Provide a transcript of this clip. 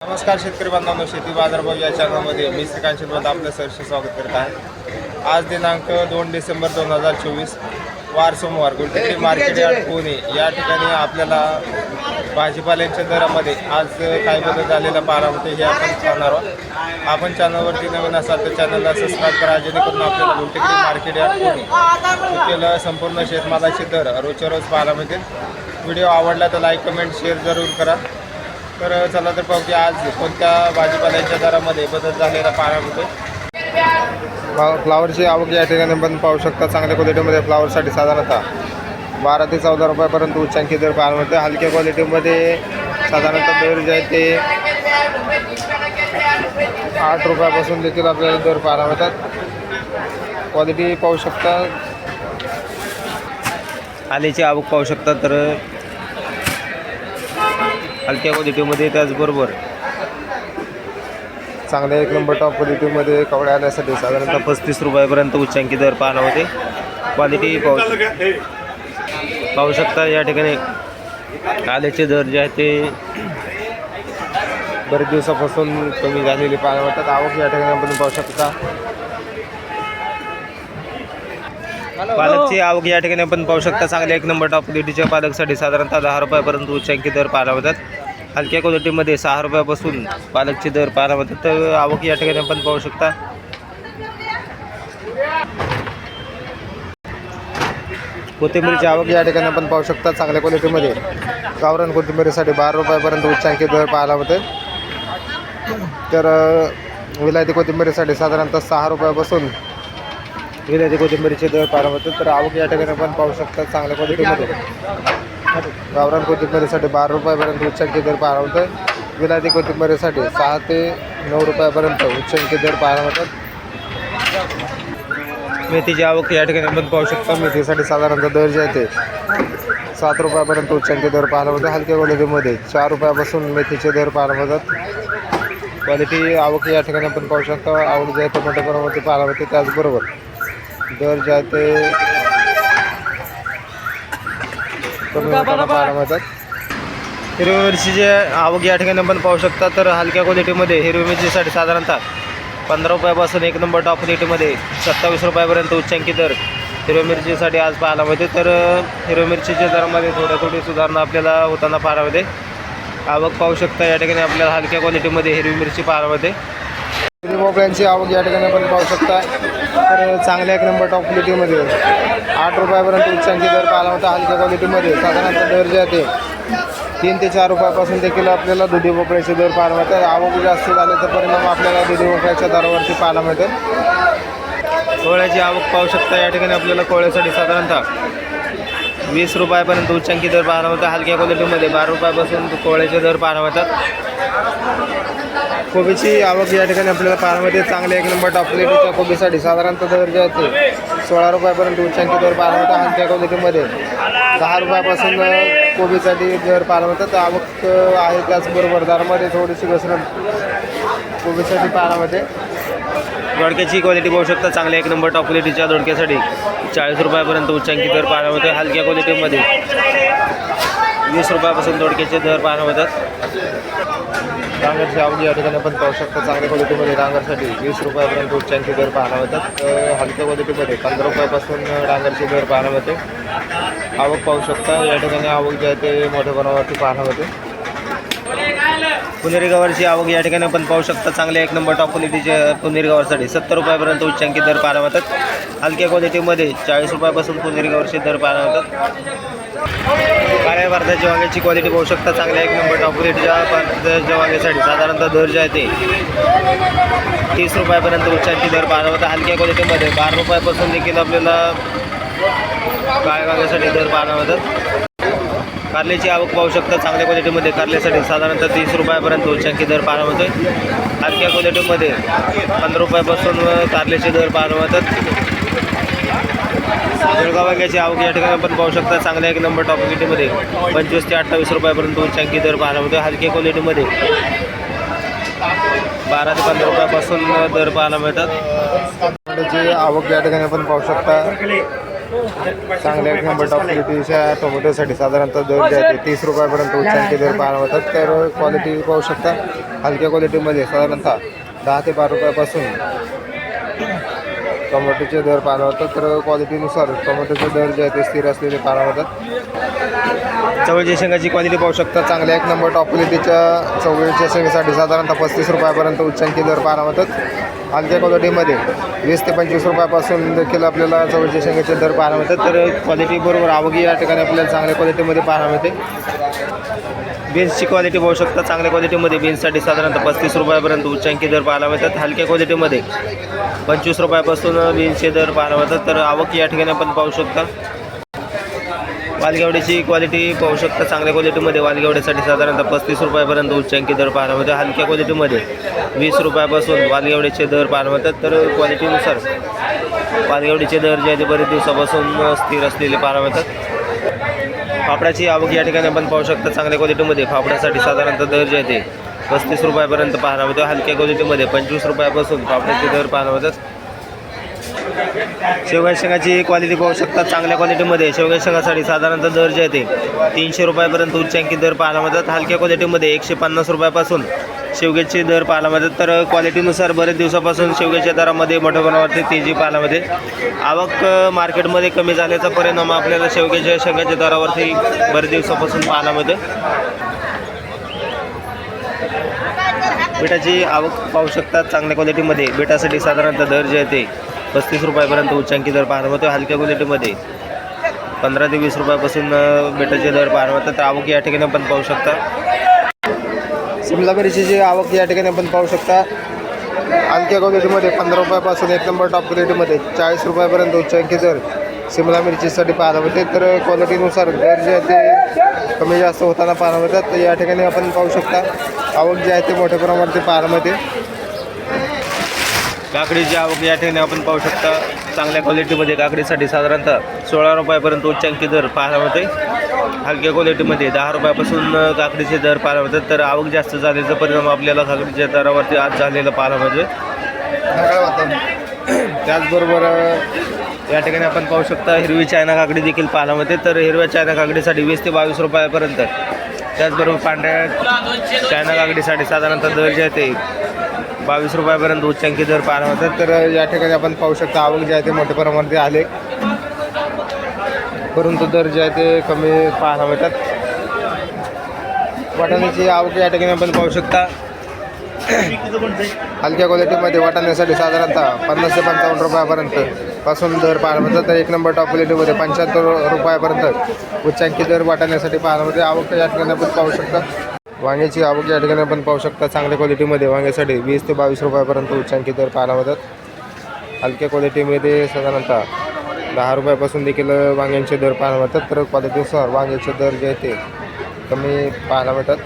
नमस्कार शेतकरी बांधवांनो शेती बाजारभाव या चॅनलमध्ये मी श्रीकांत शिरवत आपलं सहर्ष स्वागत करत आहे. आज दिनांक दोन डिसेंबर दोन हजार चोवीस वार सोमवार गुलटेकडी मार्केट यार्ड पुणे. या ठिकाणी आपल्याला भाजीपाल्यांच्या दरामध्ये आज काही बदल झालेला पाहायला होते हे आपण सांगणार आहोत. आपण चॅनलवरती नवीन असाल तर चॅनलला सबस्क्राईब करा जेणेकरून आपल्याला गुलटेकडी मार्केट यार्ड पुणे येथील संपूर्ण शेतमालाचे दर रोजच्या रोज पाहायला मिळतील. व्हिडिओ आवडला तर लाईक कमेंट शेअर जरूर करा. तर चला तर पाहू की आज कोणत्या भाजीपाल्याच्या दरामध्ये बदल झालेला पाहायला मिळतो फ्लावरची आवक या ठिकाणी पण पाहू शकता. चांगल्या क्वालिटीमध्ये फ्लावरसाठी साधारणतः बारा ते चौदा रुपयापर्यंत उच्चांकी दर पाहायला मिळते हलक्या क्वालिटीमध्ये साधारणतः दर जे आहे ते आठ रुपयापासून देखील आपल्याला दर पाहायला मिळतात. क्वालिटी पाहू शकता. आलेची आवक पाहू शकता तर हलक्या क्वालिटीमध्ये त्याचबरोबर चांगल्या एक नंबर टॉप क्वालिटीमध्ये कवड्या आल्यासाठी साधारणतः पस्तीस रुपयापर्यंत उच्चांकी दर पाहणं होते. क्वालिटी पाहू पाहू शकता या ठिकाणी आल्याचे दर जे आहेत ते बरेच दिवसापासून कमी झालेले पाहायला मिळतात. आवक या ठिकाणी आपण पाहू शकता. पालकची आवक या ठिकाणी आपण पाहू शकता. चांगल्या एक नंबर टॉप क्वालिटीच्या पालकसाठी साधारणतः दहा रुपयापर्यंत उच्चांकी दर पाहायला मिळतात. हलक्या क्वालिटीमध्ये सहा रुपयापासून पालकचे दर पाहायला मिळतात तर आवक या ठिकाणी आपण पाहू शकता. कोथिंबीरची आवक या ठिकाणी आपण पाहू शकता चांगल्या क्वालिटीमध्ये. गावरान कोथिंबीरीसाठी बारा रुपयापर्यंत उच्चांकी दर पाहायला मिळते. तर विलायती कोथिंबीरीसाठी साधारणतः सहा रुपयापासून विलायती कोथिंबीरीचे दर पाहायला होते तर आवक या ठिकाणी आपण पाहू शकता चांगल्या क्वालिटीमध्ये. गावरान कोथिंबीरीसाठी बारा रुपयापर्यंत उच्चांकी दर पाहायला मिळतं विलायती कोथिंबीरीसाठी सहा ते नऊ रुपयापर्यंत उच्चांकी दर पाहायला मिळतात. मेथीची आवक या ठिकाणी आपण पाहू शकता. मेथीसाठी साधारणतः दर जे आहे ते सात रुपयापर्यंत उच्चांकी दर पाहायला मिळते हलक्या क्वालिटीमध्ये चार रुपयापासून मेथीचे दर पाहायला मिळतात. क्वालिटी आवक या ठिकाणी आपण पाहू शकता. आवक जे आहे ते मोठ्या प्रमाणामध्ये पाहायला मिळते. त्याचबरोबर दर जे आहे ते कमी होताना पाहायला मिळतात. हिरवी मिरचीचे आवक या ठिकाणी आपण पाहू शकता तर हलक्या क्वालिटीमध्ये हिरवी मिरचीसाठी साधारणतः पंधरा रुपयापासून एक नंबर टॉप क्वालिटीमध्ये सत्तावीस रुपयापर्यंत उच्चांकी दर हिरव्या मिरचीसाठी आज पाहायला मिळते. तर हिरव्या मिरचीच्या दरामध्ये थोड्या थोडी सुधारणा आपल्याला होताना पाहायला मिळते. आवक पाहू शकता या ठिकाणी आपल्याला हलक्या क्वालिटीमध्ये हिरवी मिरची पाहायला मिळते. हिरवी भोपळ्यांची आवक या ठिकाणी आपण पाहू शकता. तर चांगल्या एक नंबर टॉप क्वालिटीमध्ये आठ रुपयापर्यंत उच्चांची दर पाहायला होता. हलक्या क्वालिटीमध्ये साधारणतः दर जे आहे ते तीन ते चार रुपयापासून देखील आपल्याला दुधी भोपळ्याचे दर पाहायला मिळतात. आवक जास्त झाल्याचा परिणाम आपल्याला दुधी भोपळ्याच्या दरावरती पाहायला मिळतात. कोळ्याची आवक पाहू शकता. या ठिकाणी आपल्याला कोळ्यासाठी साधारणतः वीस रुपयापर्यंत उच्चांकी दर पाहायला होता हलक्या क्वालिटीमध्ये बारा रुपयापासून कोळ्याचे दर पाहायला मिळतात. कोबीची आवक या ठिकाणी आपल्याला पारामध्ये मिळते. चांगल्या एक नंबर टॉप क्वालिटीच्या कोबीसाठी साधारणतः दर जे आहे सोळा रुपयापर्यंत उच्चांची दर पाहायला आणि हलक्या क्वालिटीमध्ये दहा रुपयापासून कोबीसाठी दर पाहायला मिळतात आवक आहे त्याचबरोबर दरामध्ये थोडीशी घसरण कोबीसाठी पारामध्ये दोडक्याची क्वालिटी पाहू शकता. चांगल्या एक नंबर टॉप क्वालिटीच्या दोडक्यासाठी चाळीस रुपयापर्यंत उच्चांकी दर पाहायला होते हलक्या क्वालिटीमध्ये वीस रुपयापासून दोडक्याचे दर पाहायला मिळतात. डांगरची आवडी या ठिकाणी आपण पाहू शकता. चांगल्या क्वालिटीमध्ये डांगरसाठी वीस रुपयापर्यंत उच्चांचे दर पाहायला मिळतात. हलक्या क्वालिटीमध्ये पंधरा रुपयापासून डांगरचे दर पाहायला मिळते. आवक पाहू शकता. या ठिकाणी आवक जे आहे ते मोठ्या प्रमाणावरती पाहायला मिळते. पुनेरी गवारची आवक या ठिकाणी आपण पाहू शकता. चांगले एक नंबर टॉप क्वालिटीचे पुनेरी गवारसाठी सत्तर रुपयापर्यंत उच्चांकी दर पाहायला मिळतात. हलक्या क्वालिटीमध्ये चाळीस रुपयापासून पुनेरी गवारचे दर पाहायला होतात काळ्या भारताच्या वांग्याची क्वालिटी पाहू शकता. चांगल्या एक नंबर टॉप रेटच्या भारताच्या वांग्यासाठी साधारणतः दर जे आहे ते तीस रुपयापर्यंत उच्चांची दर पाहायला होता हलक्या क्वालिटीमध्ये बारा रुपयापासून देखील आपल्याला काळ्या वांग्यासाठी दर पाहायला होतात कारल्याची आवक पाहू शकता. चांगल्या क्वालिटीमध्ये कारल्यासाठी साधारणतः तीस रुपयापर्यंत उच्चांकी दर पाहायला होते हलक्या क्वालिटीमध्ये पंधरा रुपयापासून कारल्याचे दर पाहायला होतात जळगाव वांग्याची आवक या ठिकाणी आपण पाहू शकता चांगल्या एक नंबर टॉप क्वालिटीमध्ये पंचवीस ते अठ्ठावीस रुपयापर्यंत उच्चांकी दर पाहायला मिळतोय हलक्या क्वालिटीमध्ये बारा ते पंधरा रुपयापासून दर पाहायला मिळतात. आवक या ठिकाणी आपण पाहू शकता चांगल्या एक नंबर टॉप क्वालिटीच्या टोमॅटोसाठी साधारणतः दर जे आहे तीस रुपयापर्यंत उच्चांकी दर पाहायला मिळतात. तर क्वालिटी पाहू शकता हलक्या क्वालिटीमध्ये साधारणतः दहा ते बारा रुपयापासून टोमॅटोचे दर पाहायला तर क्वालिटीनुसार टोमॅटोचे दर जे आहे ते स्थिर असलेले पाहायला चवळीच्या शेंगाची क्वालिटी पाहू शकता. चांगल्या एक नंबर टॉप क्वालिटीच्या चवळीच्या शेंगासाठी साधारणतः पस्तीस रुपयापर्यंत उच्चांकी दर पाहायला हलक्या क्वालिटीमध्ये वीस ते पंचवीस रुपयापासून देखील आपल्याला चवळीच्या शेंगाचे दर पाहायला मिळतात तर क्वालिटी बरोबर आवगी या ठिकाणी आपल्याला चांगल्या क्वालिटीमध्ये पाहायला मिळते बीन्सची क्वालिटी पाहू शकता. चांगल्या क्वालिटीमध्ये बीन्ससाठी साधारणतः पस्तीस रुपयापर्यंत उच्चांकी दर पाहायला मिळतात हलक्या क्वालिटीमध्ये पंचवीस रुपयापासून बीन्सचे दर पाहायला तर आवक या ठिकाणी आपण पाहू शकता. वालगेवड्याची क्वालिटी पाहू शकता. चांगल्या क्वालिटीमध्ये वालगेवड्यासाठी साधारणतः पस्तीस रुपयापर्यंत उच्चांकी दर पाहायला मिळते हलक्या क्वालिटीमध्ये वीस रुपयापासून वालगेवड्याचे दर पाहायला मिळतात तर क्वालिटीनुसार वालगेवडीचे दर जे आहे ते बरेच दिवसापासून स्थिर असलेले पाहायला मिळतात फाफड्याची आवक या ठिकाणी आपण पाहू शकता. चांगल्या क्वालिटीमध्ये फाफड्यासाठी साधारणतः दर जे आहे ते पस्तीस रुपयापर्यंत पाहायला मिळतो हलक्या क्वालिटीमध्ये पंचवीस रुपयापासून फाफड्याचे दर पाहायला मिळतात शेवग्या शेंगाची क्वालिटी पाहू शकता चांगल्या क्वालिटीमध्ये शेवग्या शेंगासाठी साधारणतः दर जे आहे ते तीनशे रुपयापर्यंत उच्चांकी दर पाहायला मिळतात. हलक्या क्वालिटीमध्ये एकशे पन्नास रुपयापासून शेवग्याचे दर पाहायला मिळतात. तर क्वालिटीनुसार बरेच दिवसापासून शेवग्याच्या दरामध्ये मोठ्या प्रमाणावरती तेजी पाहायला मिळते. आवक मार्केटमध्ये कमी झाल्याचा परिणाम आपल्याला शेवग्याच्या शेंगाच्या दरावरती बरेच दिवसापासून पाहायला मिळते. बेटाची आवक पाहू शकतात चांगल्या क्वालिटीमध्ये बेटासाठी साधारणतः दर जे आहे ते पस्तीस रुपयापर्यंत उच्चांकी दर पाहायला मिळतो हलक्या क्वालिटीमध्ये. पंधरा ते वीस रुपयापासून अ, बेटाचे दर पाहायला मिळतात तर आवक या ठिकाणी आपण पाहू शकता. सिमला मिरचीची आवक या ठिकाणी आपण पाहू शकता हलक्या क्वालिटीमध्ये पंधरा रुपयापासून एक नंबर टॉप क्वालिटीमध्ये चाळीस रुपयापर्यंत उच्चांकी दर सिमला मिरचीसाठी पाहायला मिळते तर क्वालिटीनुसार दर जे आहे ते कमी जास्त होताना पाहायला मिळतात तर या ठिकाणी आपण पाहू शकता आवक जी आहे ते मोठ्या प्रमाणात पाहायला मिळते काकडीची आवक या ठिकाणी आपण पाहू शकता. चांगल्या क्वालिटीमध्ये काकडीसाठी साधारणतः सोळा रुपयापर्यंत उच्चांकी दर पाहायला मिळते हलक्या क्वालिटीमध्ये दहा रुपयापासून काकडीचे दर पाहायला मिळतात. तर आवक जास्त झाल्याचा परिणाम आपल्याला काकडीच्या दरावरती आज झालेला पाहायला मिळते त्याचबरोबर या ठिकाणी आपण पाहू शकता हिरवी चायना काकडी देखील पाहायला मिळते. तर हिरव्या चायना काकडीसाठी वीस ते बावीस रुपयापर्यंत. त्याचबरोबर पांढऱ्या चायना काकडीसाठी साधारणतः दर जे आहे ते बावीस रुपयापर्यंत उच्चांकी दर पार होतात तर या ठिकाणी आपण पाहू शकता आवक जे आहे ते मोठ्या प्रमाणात आले. परंतु दर जे आहे ते कमी पाहायला मिळतात. वाटाण्याची आवक या ठिकाणी आपण पाहू शकता. हलक्या क्वालिटीमध्ये वाटाण्यासाठी साधारणतः पन्नास ते पंचावन्न रुपयापर्यंत पासून दर पाहायला मिळतात. तर एक नंबर टॉप क्वालिटीमध्ये पंच्याहत्तर रुपयापर्यंत उच्चांकी दर वाटाण्यासाठी पाहायला मिळते. आवक या ठिकाणी आपण पाहू शकता. वांग्याची आवक या ठिकाणी आपण पाहू शकता चांगल्या क्वालिटीमध्ये वांग्यासाठी वीस ते बावीस रुपयापर्यंत उच्चांकी दर पाहायला मिळतात. हलक्या क्वालिटीमध्ये साधारणतः दहा रुपयापासून देखील वांग्यांचे दर पाहायला मिळतात. तर क्वालिटीनुसार वांग्याचे दर जे आहे ते कमी पाहायला मिळतात.